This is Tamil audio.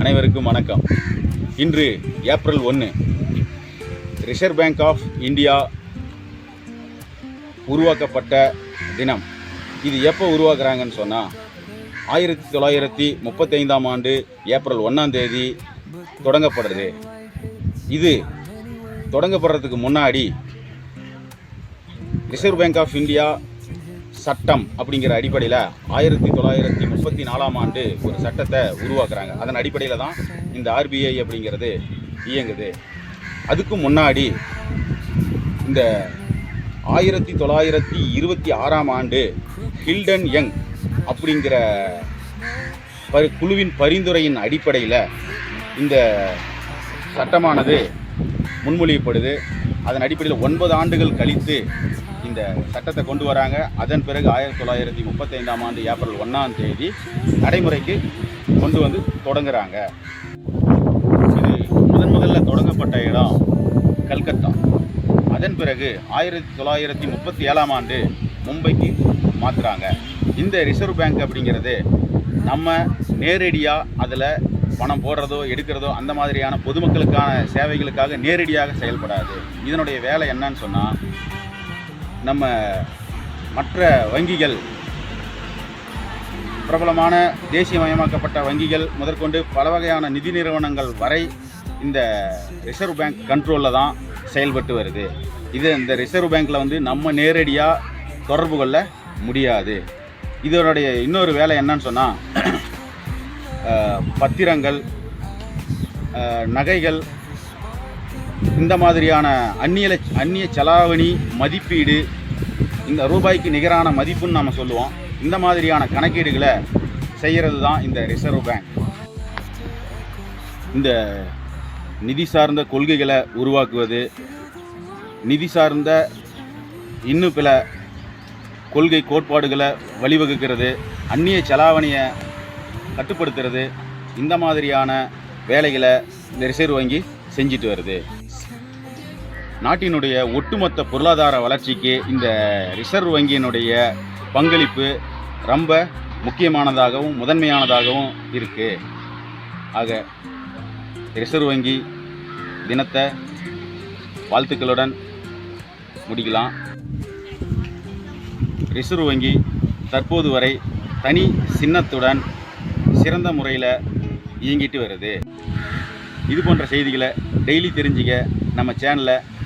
அனைவருக்கும் வணக்கம். இன்று ஏப்ரல் ஒன்று ரிசர்வ் பேங்க் ஆஃப் இந்தியா உருவாக்கப்பட்ட தினம். இது எப்போ உருவாக்குறாங்கன்னு சொன்னால் ஆயிரத்தி தொள்ளாயிரத்தி முப்பத்தைந்தாம் ஆண்டு ஏப்ரல் ஒன்றாம் தேதி தொடங்கப்படுறது இது தொடங்கப்படுறதுக்கு முன்னாடி ரிசர்வ் பேங்க் ஆஃப் இந்தியா சட்டம் அப்படிங்கிற அடிப்படையில் ஆயிரத்தி தொள்ளாயிரத்தி முப்பத்தி நாலாம் ஆண்டு ஒரு சட்டத்தை உருவாக்குறாங்க. அதன் அடிப்படையில் தான் இந்த ஆர்பிஐ அப்படிங்கிறது இயங்குது. அதுக்கு முன்னாடி இந்த ஆயிரத்தி தொள்ளாயிரத்தி இருபத்தி ஆறாம் ஆண்டு ஹில்டன் யங் அப்படிங்கிற பரி குழுவின் பரிந்துரையின் அடிப்படையில் இந்த சட்டமானது முன்மொழியப்படுது. அதன் அடிப்படையில் ஒன்பது ஆண்டுகள் கழித்து இந்த சட்டத்தை கொண்டு வராங்க. அதன் பிறகு ஆயிரத்தி தொள்ளாயிரத்தி முப்பத்தைந்தாம் ஆண்டு ஏப்ரல் ஒன்றாம் தேதி நடைமுறைக்கு கொண்டு வந்து தொடங்குறாங்க. இது முதன் முதல்ல தொடங்கப்பட்ட இடம் கல்கத்தா. அதன் பிறகு ஆயிரத்தி தொள்ளாயிரத்தி முப்பத்தி ஏழாம் ஆண்டு மும்பைக்கு மாற்றுறாங்க இந்த ரிசர்வ் பேங்க் அப்படிங்கிறது நம்ம நேரடியாக அதில் பணம் போடுறதோ எடுக்கிறதோ அந்த மாதிரியான பொதுமக்களுக்கான சேவைகளுக்காக நேரடியாக செயல்படாது. இதனுடைய வேலை என்னன்னு சொன்னால் நம்ம மற்ற வங்கிகள். பிரபலமான தேசியமயமாக்கப்பட்ட வங்கிகள் முதற்கொண்டு பல வகையான நிதி நிறுவனங்கள் வரை இந்த ரிசர்வ் பேங்க் கண்ட்ரோலில் தான் செயல்பட்டு வருது. இது இந்த ரிசர்வ் பேங்க்கில் வந்து நம்ம நேரடியாக தொடர்பு கொள்ள முடியாது. இதனுடைய இன்னொரு வேலை என்னன்னு சொன்னால் பத்திரங்கள் நகைகள் இந்த மாதிரியான அந்நிய அந்நிய செலாவணி மதிப்பீடு இந்த ரூபாய்க்கு நிகரான மதிப்புன்னு நம்ம சொல்லுவோம். இந்த மாதிரியான கணக்கீடுகளை செய்கிறது தான் இந்த ரிசர்வ் பேங்க் இந்த நிதி சார்ந்த கொள்கைகளை உருவாக்குவது நிதி சார்ந்த இன்னும் பல கொள்கை கோட்பாடுகளை வழிவகுக்கிறது அந்நிய செலாவணியை கட்டுப்படுத்துறது இந்த மாதிரியான வேலைகளை இந்த ரிசர்வ் வங்கி செஞ்சுட்டு வருது. நாட்டினுடைய ஒட்டுமொத்த பொருளாதார வளர்ச்சிக்கு இந்த ரிசர்வ் வங்கியினுடைய பங்களிப்பு ரொம்ப முக்கியமானதாகவும் முதன்மையானதாகவும் இருக்குது ஆக ரிசர்வ் வங்கி தினத்தை வாழ்த்துக்களுடன் முடிக்கலாம். ரிசர்வ் வங்கி தற்போது வரை தனி சின்னத்துடன் சிறந்த முறையில் இயங்கிட்டு வருது. இது போன்ற செய்திகளை டெய்லி தெரிஞ்சுக்க நம்ம சேனலை